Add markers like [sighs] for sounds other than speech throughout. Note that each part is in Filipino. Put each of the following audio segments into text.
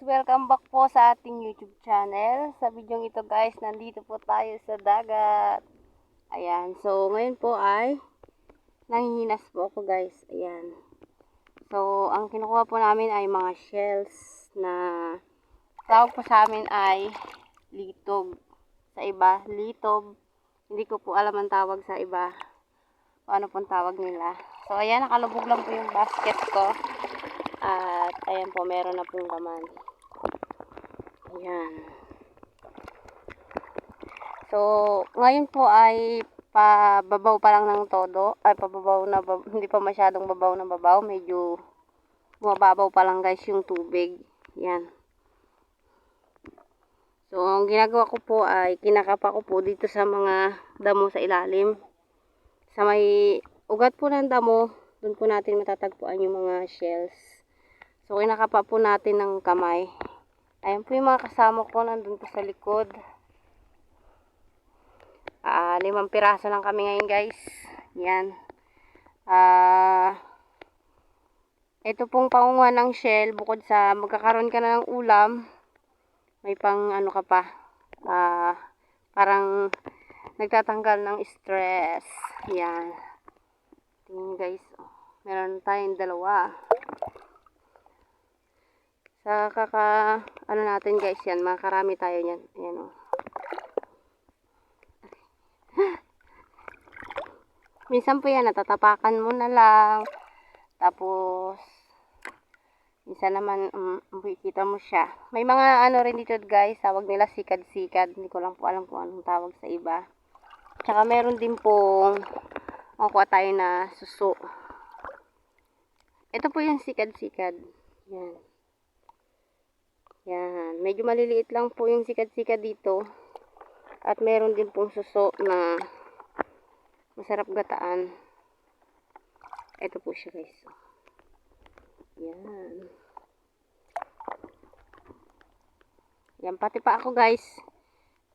welcome back po sa ating YouTube channel. Sa video ito guys, nandito po tayo sa dagat. Ayan, so ngayon po ay nangihinas po ako guys. Ayan. So, ang kinukuha po namin ay mga shells na tawag po sa amin ay litog. Sa iba, litob. Hindi ko po alam ang tawag sa iba. Kung ano pong tawag nila. So, ayan, nakalubog lang po yung basket ko. At ayan po, meron na pong laman. Ayan. So, ngayon po ay pababaw pa lang ng todo. Ay, pababaw na, hindi pa masyadong babaw na babaw. Medyo bumababaw pa lang guys yung tubig. Yan. So, ang ginagawa ko po ay kinakapa ko po dito sa mga damo sa ilalim. Sa may ugat po ng damo, doon po natin matatagpuan yung mga shells. So, kinakapa po natin ng kamay. Ayan po yung mga kasama ko nandun po sa likod. Ah, limang piraso lang kami ngayon guys. Yan. Ah, ito pong pangunguha ng shell, bukod sa magkakaroon ka na ng ulam, may pang ano ka pa, ah, parang nagtatanggal ng stress. Yan. Tingnan guys. oh. Meron tayong dalawa. Sa kaka, ano natin guys yan, makarami tayo yan. Ayan o. [laughs] Minsan po yan, natatapakan mo na lang. Tapos, minsan naman, um, makikita mo siya. May mga ano rin dito guys, tawag nila sikad-sikad. Hindi ko lang po alam kung anong tawag sa iba. Tsaka meron din pong, makuha tayo na suso. Ito po yung sikad-sikad. Yan. Yan. Medyo maliliit lang po yung sikad-sikad dito. At meron din pong suso na masarap gataan. Ito po siya guys. Yan. Yan. Pati pa ako guys.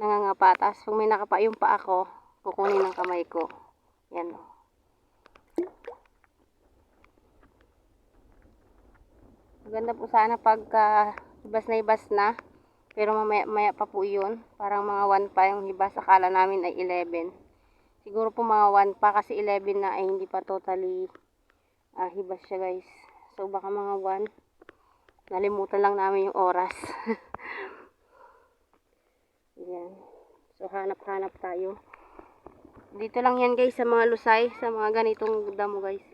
Nangangapa. Tapos kung may nakapa yung pa ako, kukunin ng kamay ko. Yan o. Maganda po sana pagka ibas na ibas na. Pero mamaya maya pa po yun. Parang mga 1 pa yung hibas. Akala namin ay 11. Siguro po mga 1 pa kasi 11 na ay hindi pa totally ah, hibas siya guys. So baka mga 1. Nalimutan lang namin yung oras. [laughs] Yan. So hanap-hanap tayo. Dito lang yan guys sa mga lusay. Sa mga ganitong damo guys.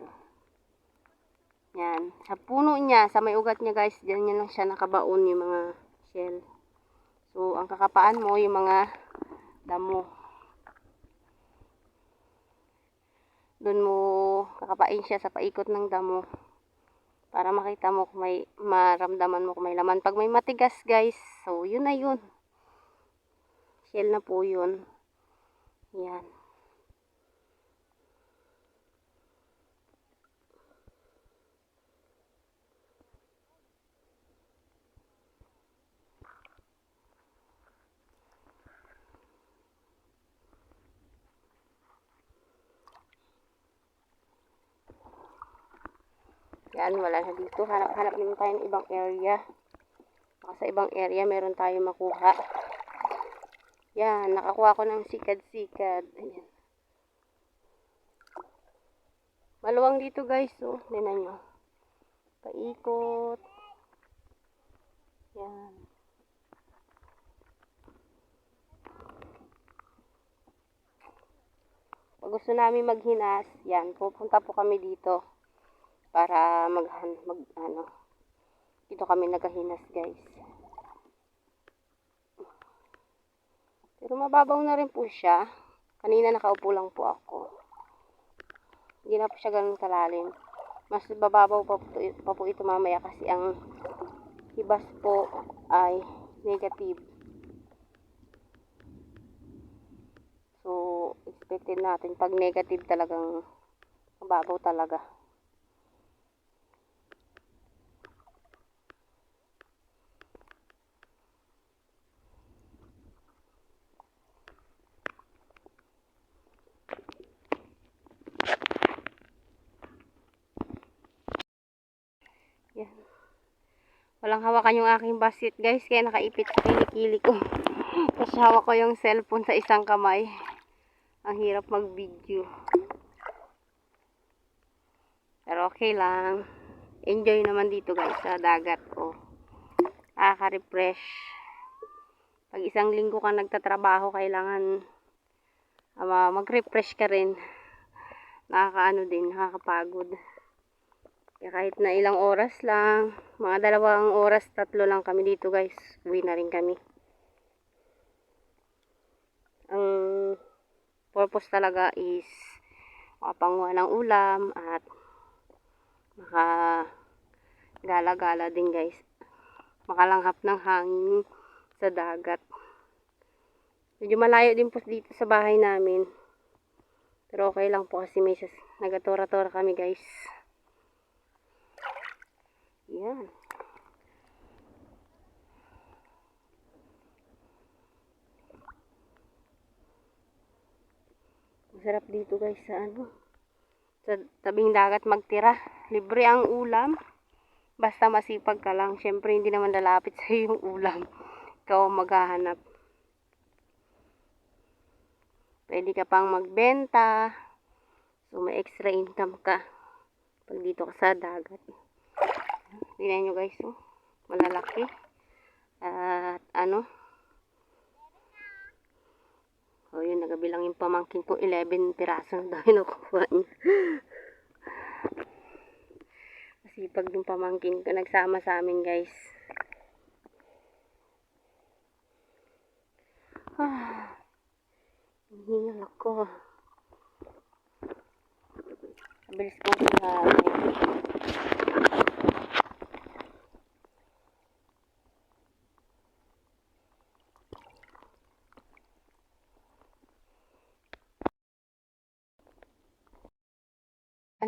Yan. Sa puno niya, sa may ugat niya guys, diyan niya lang siya nakabaon yung mga shell. So, ang kakapaan mo, yung mga damo. Doon mo kakapain siya sa paikot ng damo. Para makita mo kung may, maramdaman mo kung may laman. Pag may matigas guys, so yun na yun. Shell na po yun. Yan. Yan, wala na dito. Hanap-hanap din tayo ng ibang area. Baka sa ibang area meron tayo makuha. Yan, nakakuha ko ng sikad-sikad. Ayan. Maluwang dito guys, oh. Tingnan nyo. Paikot. Yan. Pag gusto namin maghinas, yan, pupunta po kami dito para mag, mag ano, dito kami nagahinas guys. Pero mababaw na rin po siya. Kanina nakaupo lang po ako. Hindi na po siya ganun kalalim. Mas bababaw pa po, pa po ito mamaya kasi ang hibas po ay negative. So, expected natin pag negative talagang mababaw talaga. Yan. Walang hawakan yung aking basket guys, kaya nakaipit sa kilikili ko. Tapos hawak ko yung cellphone sa isang kamay. Ang hirap mag-video. Pero okay lang. Enjoy naman dito guys sa dagat. Oh. Nakaka-refresh. Pag isang linggo ka nagtatrabaho, kailangan ah, mag-refresh ka rin. Nakakaano din, nakakapagod. Kaya kahit na ilang oras lang, mga dalawang oras, tatlo lang kami dito guys. Uwi na rin kami. Ang purpose talaga is makapanguha ng ulam at maka gala-gala din guys. Makalanghap ng hangin sa dagat. Medyo malayo din po dito sa bahay namin. Pero okay lang po kasi may nagatora-tora kami guys. Yan. Masarap dito guys sa ano. Sa tabing dagat magtira. Libre ang ulam. Basta masipag ka lang. Siyempre hindi naman lalapit [laughs] sa yung ulam. Ikaw ang maghahanap. Pwede ka pang magbenta. So may extra income ka. Pag dito ka sa dagat. Tingnan nyo guys, oh. Malalaki. At ano? Oh, yun, nagabilang yung pamangkin ko. 11 piraso na yung nakukuha niya. [laughs] Kasi yung pamangkin ko, nagsama sa amin guys. [sighs] Ah, hingal ako. Bilis ko hingal.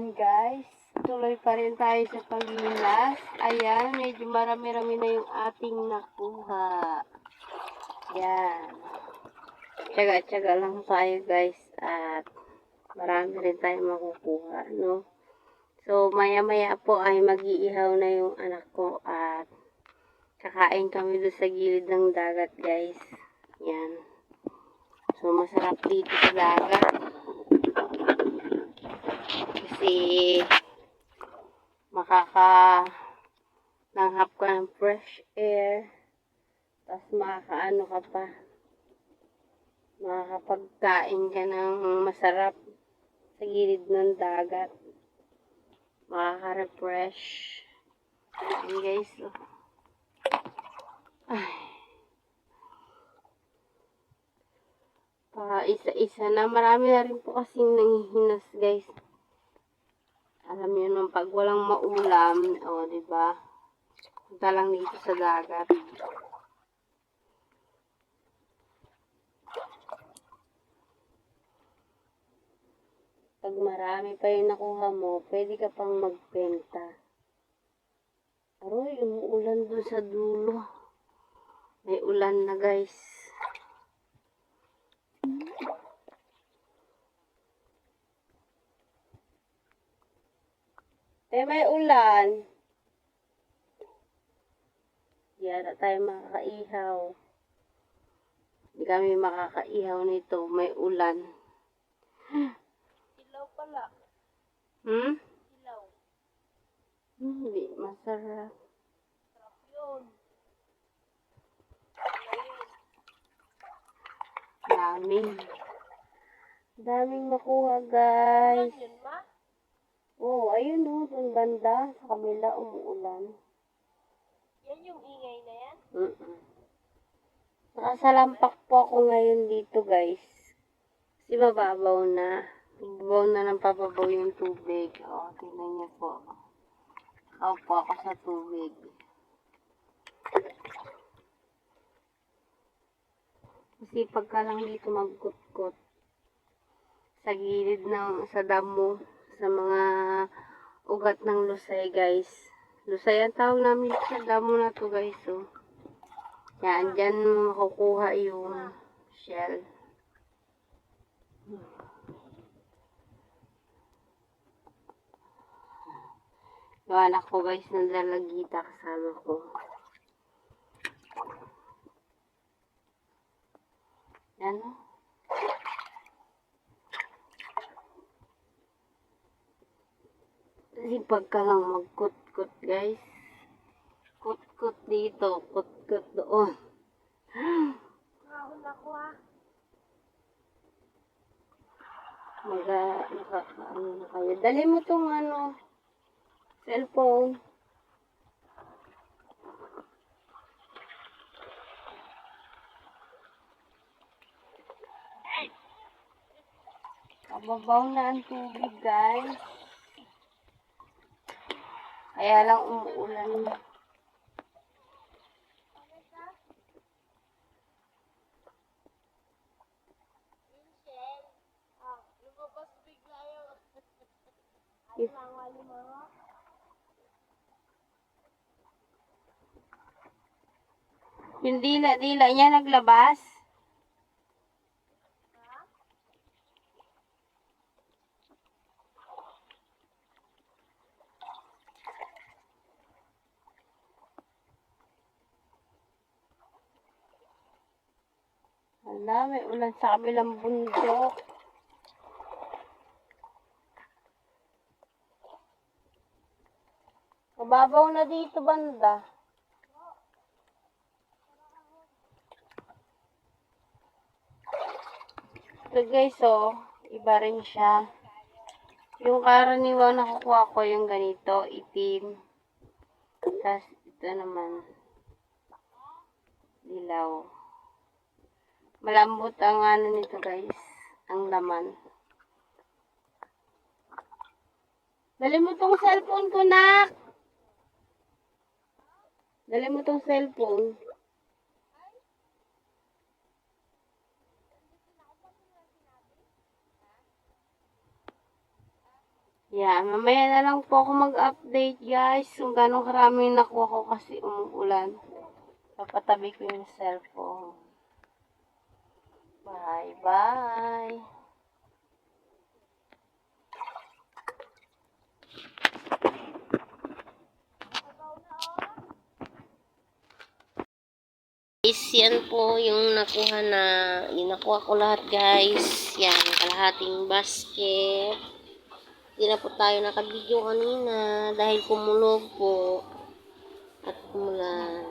Ayan guys, tuloy pa rin tayo sa paglinas. Ayan, medyo marami-rami na yung ating nakuha. Ayan. Tsaga-tsaga lang tayo guys at marami rin tayo makukuha, no? So, maya-maya po ay mag-iihaw na yung anak ko at kakain kami doon sa gilid ng dagat guys. Yan. So, masarap dito sa dagat kasi makaka langhap ka ng fresh air tapos makakaano ka pa makakapagkain ka ng masarap sa gilid ng dagat. Makaka-refresh. Ayan guys oh. pa isa-isa na. Marami na rin po kasing nangihinas guys alam niyo nung pag walang maulam, o, di ba? Punta lang dito sa dagat. Pag marami pa yung nakuha mo, pwede ka pang magbenta. Aroy, umuulan doon sa dulo. May ulan na guys. Eh, may ulan. Ata tayo makakaihaw. Hindi kami makakaihaw nito. May ulan. Ilaw pala. Hmm? Ilaw. Hindi. Masarap. Sarap yun. Daming. Daming makuha, guys. Ano yun, Oh, ayun oh. Doon banda. Sa kabila, umuulan. Yan yung ingay na yan? Mm-mm. Nakasalampak po ako ngayon dito, guys. Kasi mababaw na. Mababaw na ng pababaw yung tubig. O, oh, tingnan niyo po. Nakaupo ako sa tubig. Kasi pagka lang dito magkutkot sa gilid ng sa damo sa mga ugat ng lusay guys lusay ang tawag namin sa damo na to guys oh. yan dyan makukuha yung shell Yung anak ko guys, nandalagita kasama ko. Yan o. Ka lang magkut-kut guys. Kut-kut dito, kut-kut doon. Kahon ako ah. Maga, naka, ano na kayo. Dali mo tong ano, cellphone. Kababaw na ang tubig, guys. Kaya lang umuulan. If-. Yung dila-dila niya naglabas. Hala, may ulan sa kabilang bundok. Mababaw na dito banda. Ito guys, oh, iba rin siya. Yung karaniwang nakukuha ko yung ganito, itim. Tapos ito naman, dilaw. Malambot ang ano nito guys, ang laman. Dali mo tong cellphone ko, nak! Dali mo tong cellphone. Yeah, mamaya na lang po ako mag-update guys kung gano'ng karami nakuha ko kasi umuulan. Papatabi ko yung cellphone. Bye bye. Guys, yan po yung nakuha na, yung nakuha ko lahat guys. Yan, kalahating basket. Hindi na po tayo nakabidyo kanina dahil kumulog po at umulan.